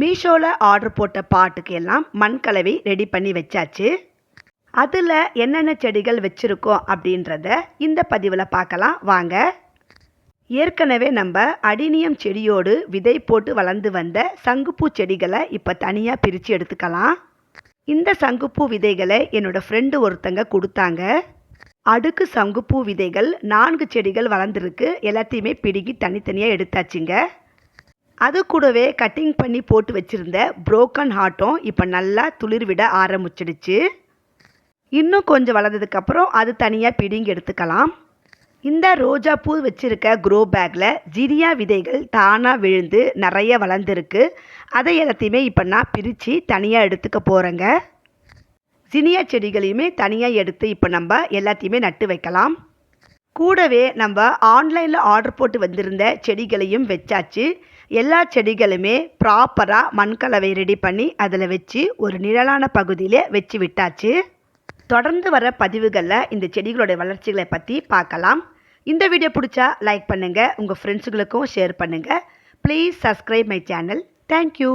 மீஷோவில் ஆர்டர் போட்ட பாட்டுக்கு எல்லாம் மண் கலவை ரெடி பண்ணி வச்சாச்சு. அதில் என்னென்ன செடிகள் வச்சுருக்கோம் அப்படின்றத இந்த பதிவில் பார்க்கலாம். வாங்க. ஏற்கனவே நம்ம அடினியம் செடியோடு விதை போட்டு வளர்ந்து வந்த சங்குப்பூ செடிகளை இப்போ தனியாக பிரித்து எடுத்துக்கலாம். இந்த சங்குப்பூ விதைகளை என்னோடய ஃப்ரெண்டு ஒருத்தங்க கொடுத்தாங்க. அடுக்கு சங்குப்பூ விதைகள் நான்கு செடிகள் வளர்ந்துருக்கு. எல்லாத்தையுமே பிடுங்கி தனித்தனியாக எடுத்தாச்சுங்க. அது கூடவே கட்டிங் பண்ணி போட்டு வச்சுருந்த புரோக்கன் ஹார்ட்டும் இப்போ நல்லா துளிர் விட ஆரம்பிச்சிடுச்சு. இன்னும் கொஞ்சம் வளர்ந்ததுக்கப்புறம் அது தனியாக பிடிங்கி எடுத்துக்கலாம். இந்த ரோஜா பூ வச்சுருக்க க்ரோ பேக்கில் ஜிரியா விதைகள் தானாக விழுந்து நிறைய வளர்ந்துருக்கு. அதை எல்லாத்தையுமே இப்போ நான் பிரித்து தனியாக எடுத்துக்க போகிறேங்க ஜினியா செடிகளையுமே தனியாக எடுத்து இப்போ நம்ம எல்லாத்தையுமே நட்டு வைக்கலாம். கூடவே நம்ம ஆன்லைனில் ஆர்டர் போட்டு வந்திருந்த செடிகளையும் வச்சாச்சு. எல்லா செடிகளுமே ப்ராப்பராக மண்கலவை ரெடி பண்ணி அதில் வச்சு ஒரு நிழலான பகுதியிலே வச்சு விட்டாச்சு. தொடர்ந்து வர பதிவுகளில் இந்த செடிகளோட வளர்ச்சிகளை பற்றி பார்க்கலாம். இந்த வீடியோ பிடிச்சா லைக் பண்ணுங்கள் உங்கள் ஃப்ரெண்ட்ஸுகளுக்கும் ஷேர் பண்ணுங்கள் please subscribe my channel thank you